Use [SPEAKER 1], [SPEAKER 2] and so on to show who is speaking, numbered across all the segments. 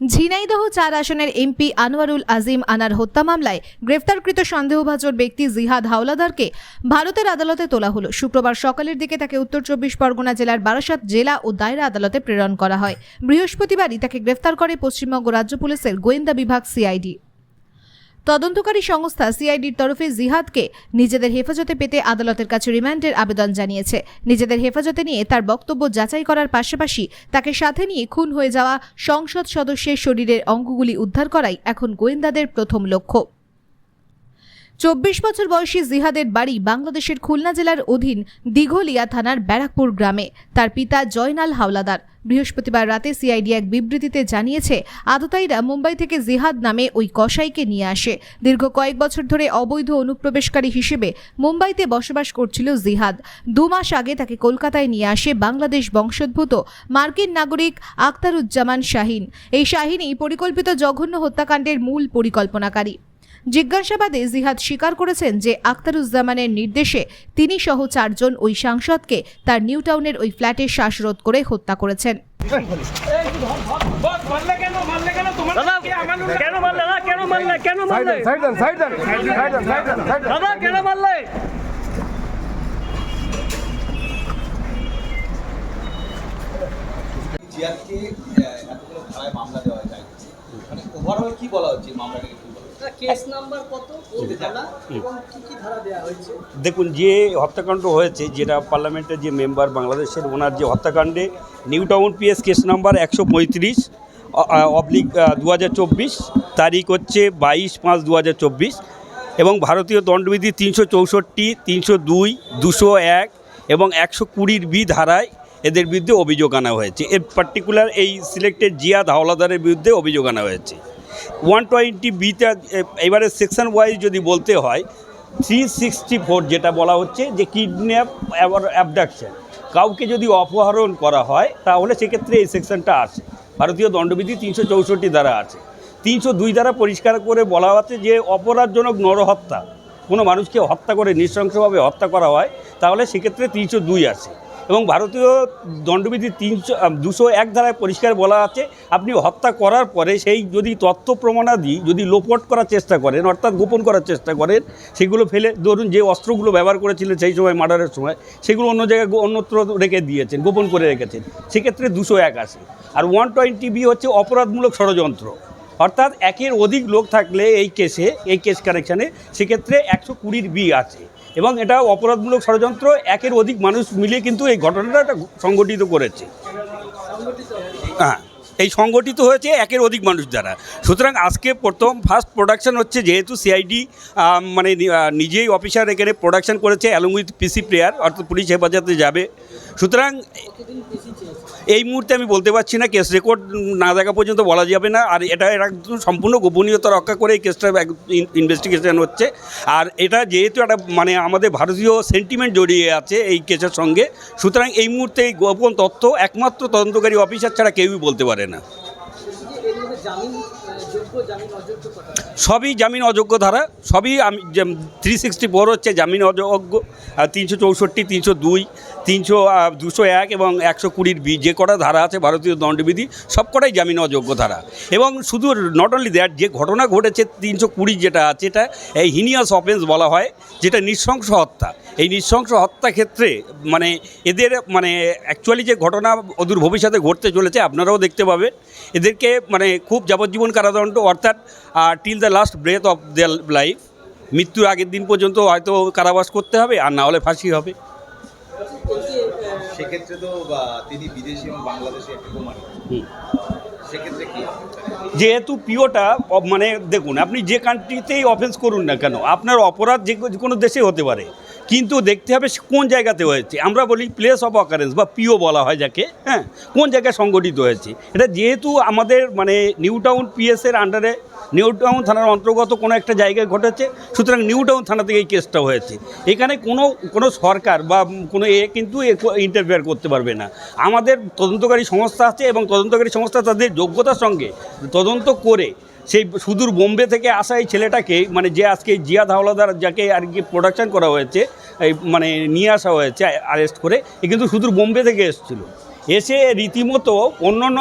[SPEAKER 1] ঝিনাইদহ চার আসনের এমপি আনোয়ারুল আজিম আনার হত্যা মামলায় গ্রেফতারকৃত সন্দেহভাজন ব্যক্তি জিহাদ হাওলাদারকে ভারতের আদালতে তোলা হলো। শুক্রবার সকালের দিকে তাকে উত্তর চব্বিশ পরগনা জেলার বারাসাত জেলা ও দায়রা আদালতে প্রেরণ করা হয়। বৃহস্পতিবারই তাকে গ্রেফতার করে পশ্চিমবঙ্গ রাজ্য পুলিশের গোয়েন্দা বিভাগ সিআইডি। তদন্তকারী সংস্থা সিআইডির তরফে জিহাদকে নিজেদের হেফাজতে পেতে আদালতের কাছে রিমান্ডের আবেদন জানিয়েছে। নিজেদের হেফাজতে নিয়ে তার বক্তব্য যাচাই করার পাশাপাশি তাকে সাথে নিয়ে খুন হয়ে যাওয়া সংসদ সদস্যের শরীরের অঙ্গগুলি উদ্ধার করাই এখন গোয়েন্দাদের প্রথম লক্ষ্য। চব্বিশ বছর বয়সী জিহাদের বাড়ি বাংলাদেশের খুলনা জেলার অধীন দিঘলিয়া থানার ব্যারাকপুর গ্রামে। তার পিতা জয়নাল হাওলাদার। বৃহস্পতিবার রাতে সিআইডি এক বিবৃতিতে জানিয়েছে আততায়ীরা মুম্বাই থেকে জিহাদ নামে ওই কসাইকে নিয়ে আসে। দীর্ঘ কয়েক বছর ধরে অবৈধ অনুপ্রবেশকারী হিসেবে মুম্বাইতে বসবাস করছিল জিহাদ। দু মাস আগে তাকে কলকাতায় নিয়ে আসে বাংলাদেশ বংশোদ্ভূত মার্কিন নাগরিক আখতারুজ্জামান শাহিন। এই শাহিনই পরিকল্পিত জঘন্য হত্যাকাণ্ডের মূল পরিকল্পনাকারী। জিজ্ঞাসাবাদে জিহাদ স্বীকার করেছেন যে আখতারুজ্জামানের নির্দেশে তিনি সহ চারজন ওই সাংসদকে তার নিউটাউনের ওই ফ্ল্যাটে শ্বাসরোধ করে হত্যা করেছেন।
[SPEAKER 2] জিয়াদকে এতগুলো ধারায় মামলা দেওয়া যায়। মানে ওভারঅল কি বলা হচ্ছে মামলাটাকে?
[SPEAKER 3] দেখুন যে হত্যাকাণ্ড হয়েছে যেটা পার্লামেন্টের যে মেম্বার বাংলাদেশের ওনার যে হত্যাকাণ্ডে New Town PS case number একশো পঁয়ত্রিশ অবলিক দু হাজার চব্বিশ তারিখ হচ্ছে বাইশ পাঁচ দু হাজার চব্বিশ এবং ভারতীয় দণ্ডবিধি তিনশো চৌষট্টি তিনশো দুই দুশো এক এবং একশো কুড়ির বি ধারায় এদের বিরুদ্ধে অভিযোগ আনা হয়েছে। এর পার্টিকুলার এই সিলেক্টেড জিয়াদ হাওলাদারের বিরুদ্ধে অভিযোগ আনা হয়েছে। ওয়ান টোয়েন্টি বিতে এবারে সেকশন ওয়াইজ যদি বলতে হয় থ্রি সিক্সটি ফোর যেটা বলা হচ্ছে যে কিডন্যাপ অ্যাবডাকশন কাউকে যদি অপহরণ করা হয়, তাহলে সেক্ষেত্রে এই সেকশনটা আছে। ভারতীয় দণ্ডবিধি তিনশো চৌষট্টি দ্বারা আছে। তিনশো দুই দ্বারা পরিষ্কার করে বলা আছে যে অপরাধজনক নরহত্যা। কোনো মানুষকে হত্যা করে নৃশংসভাবে হত্যা করা হয়, তাহলে সেক্ষেত্রে তিনশো দুই আছে। এবং ভারতীয় দণ্ডবিধি তিনশো দুশো এক ধারায় পরিষ্কার বলা আছে, আপনি হত্যা করার পরে সেই যদি তথ্য প্রমাণাদি যদি লোপট করার চেষ্টা করেন, অর্থাৎ গোপন করার চেষ্টা করেন, সেগুলো ফেলে, ধরুন যে অস্ত্রগুলো ব্যবহার করেছিলেন সেই সময় মার্ডারের সময়, সেগুলো অন্য জায়গায় অন্যত্র রেখে দিয়েছেন, গোপন করে রেখেছেন, সেক্ষেত্রে দুশো এক আসে। আর ওয়ান টোয়েন্টি বি হচ্ছে অপরাধমূলক ষড়যন্ত্র। অর্থাৎ একের অধিক লোক থাকলে এই কেসে, এই কেস কারেকশানে, সেক্ষেত্রে একশো কুড়ির বি আছে। এবং এটা অপরাধমূলক ষড়যন্ত্র, একের অধিক মানুষ মিলিয়ে কিন্তু এই ঘটনাটা সংগঠিত করেছে। হ্যাঁ এই সংগঠিত হয়েছে একের অধিক মানুষ দ্বারা। সুতরাং আজকে প্রথম ফার্স্ট প্রোডাকশন হচ্ছে যেহেতু সিআইডি মানে নিজেই অফিসার এখানে প্রোডাকশন করেছে অ্যালং উইথ পিসি প্লেয়ার অর্থাৎ পুলিশ হেফাজতে যাবে। সুতরাং এই মুহূর্তে আমি বলতে পারছি না কেস রেকর্ড না দেখা পর্যন্ত বলা যাবে না, আর এটা একদম সম্পূর্ণ গোপনীয়তা রক্ষা করে এই কেসটা ইনভেস্টিগেশন হচ্ছে। আর এটা যেহেতু একটা মানে আমাদের ভারতীয় সেন্টিমেন্ট জড়িয়ে আছে এই কেসের সঙ্গে, সুতরাং এই মুহূর্তে এই গোপন তথ্য একমাত্র তদন্তকারী অফিসার ছাড়া কেউই বলতে পারে না। সবই জামিন অযোগ্য ধারা, সবই আমি থ্রি সিক্সটি ফোর হচ্ছে জামিন অযোগ্য তিনশো চৌষট্টি, তিনশো দুই, তিনশো দুশো এক এবং একশো কুড়ির বি, যে কটা ধারা আছে ভারতীয় দণ্ডবিধি, সব কটাই জামিন অযোগ্য ধারা। এবং শুধু নট অনলি দ্যাট যে ঘটনা ঘটেছে তিনশো কুড়ি যেটা আছে, এটা এই হিনিয়াস অফেন্স বলা হয়, যেটা নৃশংস হত্যা। এই নৃশংস হত্যা ক্ষেত্রে মানে এদের মানে অ্যাকচুয়ালি যে ঘটনা অদূর ভবিষ্যতে ঘটতে চলেছে, আপনারাও দেখতে পাবেন। এদেরকে মানে খুব যাবজ্জীবন কারাদণ্ড অর্থাৎ till the last breath of their life মৃত্যুর আগের দিন পর্যন্ত হয়তো কারাবাস করতে হবে আর না হলে ফাঁসি হবে।
[SPEAKER 2] সেক্ষেত্রে তো তিনি বিদেশি এবং বাংলাদেশি সেক্ষেত্রে কি
[SPEAKER 3] যেহেতু পিওটা মানে দেখুন আপনি যে কান্ট্রিতেই অফেন্স করুন না কেন আপনার অপরাধ যে যে কোনো দেশে হতে পারে। কিন্তু দেখতে হবে কোন জায়গাতে হয়েছে। আমরা বলি প্লেস অফ অকারেন্স বা পিও বলা হয় যাকে হ্যাঁ? কোন জায়গায় সংগঠিত হয়েছে। এটা যেহেতু আমাদের মানে নিউ টাউন পিএসের আন্ডারে নিউ টাউন থানার অন্তর্গত কোনো একটা জায়গায় ঘটেছে, সুতরাং নিউ টাউন থানা থেকে এই কেসটা হয়েছে। এখানে কোনো কোনো সরকার বা কোনো এ কিন্তু ইন্টারফেয়ার করতে পারবে না। আমাদের তদন্তকারী সংস্থা আছে এবং তদন্তকারী সংস্থা তাদের যোগ্যতার সঙ্গে তদন্ত করে সেই সুদূর বোম্বে থেকে আসা এই ছেলেটাকে মানে যে আজকে জিয়াদ হাওলাদার যাকে আর কি প্রোডাকশন করা হয়েছে, এই মানে নিয়ে আসা হয়েছে অ্যারেস্ট করে, এ কিন্তু সুদূর বোম্বে থেকে এসেছিল। এসে রীতিমতো অন্য অন্য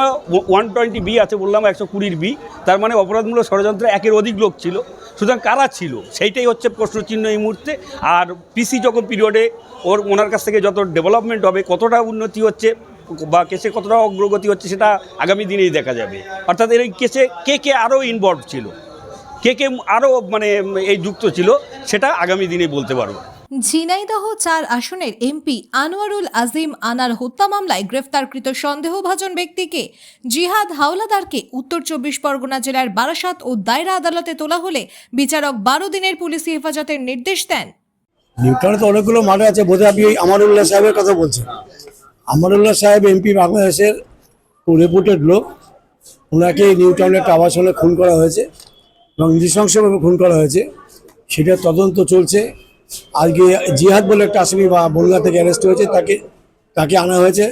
[SPEAKER 3] ওয়ান টোয়েন্টি বি আছে বললাম, একশো কুড়ির বি, তার মানে অপরাধমূলক ষড়যন্ত্রে একের অধিক লোক ছিল। সুতরাং কারা ছিল? সেইটাই হচ্ছে প্রশ্নচিহ্ন এই মুহূর্তে। আর পিসি যখন পিরিয়ডে ওর, ওনার কাছ থেকে যত ডেভেলপমেন্ট হবে, কতটা উন্নতি হচ্ছে বা কেসে কতটা অগ্রগতি হচ্ছে সেটা আগামী দিনেই দেখা যাবে। অর্থাৎ এর এই কেসে কে কে আরও ইনভলভ ছিল? কে কে আরও মানে এই যুক্ত ছিল সেটা আগামী দিনে বলতে পারব।
[SPEAKER 1] ঝিনাইদহ চার আসনের এমপি আনোয়ারুল আজিম আনার হত্যা মামলায় গ্রেফতারকৃত সন্দেহভাজন ব্যক্তিকে জিহাদ হাওলাদারকে উত্তর চব্বিশ পরগনা জেলার বারাসাত ও দায়রা আদালতে তোলা হলে বিচারক বারো দিনের পুলিশি হেফাজতের নির্দেশ দেন।
[SPEAKER 4] নিউটনে তো অনেকগুলো মাঠে আছে বোধহয় আপনি ওই আমারুল্লাহ সাহেবের কথা বলছেন আমারুল্লাহ সাহেব এমপি বাংলাদেশের রেপুটেড লোক। ওনাকে নিউটাউনের একটা আবাসনে খুন করা হয়েছে এবং নৃশংসভাবে খুন করা হয়েছে। সেটা তদন্ত চলছে। আজকে জিহাদ বলে একটা আসামি বা বনগা থেকে অ্যারেস্ট হয়েছে। তাকে তাকে আনা হয়েছে।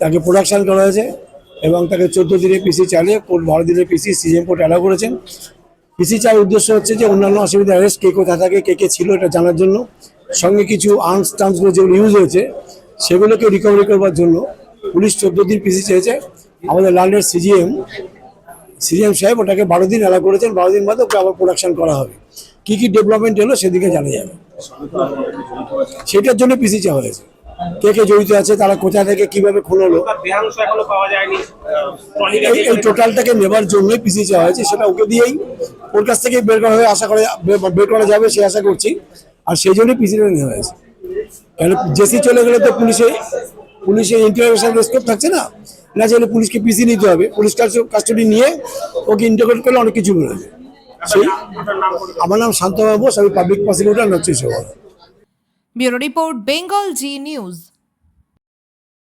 [SPEAKER 4] তাকে প্রোডাকশন করা হয়েছে এবং তাকে চোদ্দ দিনের পিসি চালিয়ে বারো দিনের পিসি সিএম কোর্ট অ্যালাউ করেছেন। পিসি চার উদ্দেশ্য হচ্ছে যে অন্যান্য অসুবিধা অ্যারেস্ট কে কোথা থাকে কে কে ছিল এটা জানার জন্য। সঙ্গে কিছু আর্মস টার্মসগুলো যেগুলো ইউজ হয়েছে সেগুলোকে রিকভারি করবার জন্য পুলিশ চোদ্দ দিন পিসি চেয়েছে। আমাদের লান্ডের সিজিএম সিজিএম সাহেব ওটাকে বারো দিন অ্যালাউ করেছেন, বারো দিন বাদে ওকে আবার প্রোডাকশন করা হবে। কি কি ডেভেলপমেন্ট হলো সেদিকে জানা যাবে। সেটার জন্য পিসি চাওয়া হয়েছে। কে কে জড়িত আছে, তারা কোথা থেকে কীভাবে খুন হলো। এই- টোটালটাকে নেবার জন্যই পিসি চাওয়া হয়েছে, সেটা ওকে দিয়েই ওর কাছ থেকে বের করা হয়ে আশা করা, বের করা যাবে, সে আশা করছি। আর সেই জন্যই পিসিটা নেওয়া হয়েছে। জেসি চলে গেলে তো পুলিশে পুলিশে ইন্টারভেশন স্কোপ থাকছে না। না চাইলে পুলিশকে পিসি নিতে হবে। পুলিশ কাস্টডি নিয়ে ওকে ইন্টারগ্রেট করলে অনেক কিছু বেরোবে সেই আমার নাম শান্তবাবু বোস আমি পাবলিক প্রসিকিউটর নচ্ছি সভা
[SPEAKER 1] bureau report, Bengal Zee news.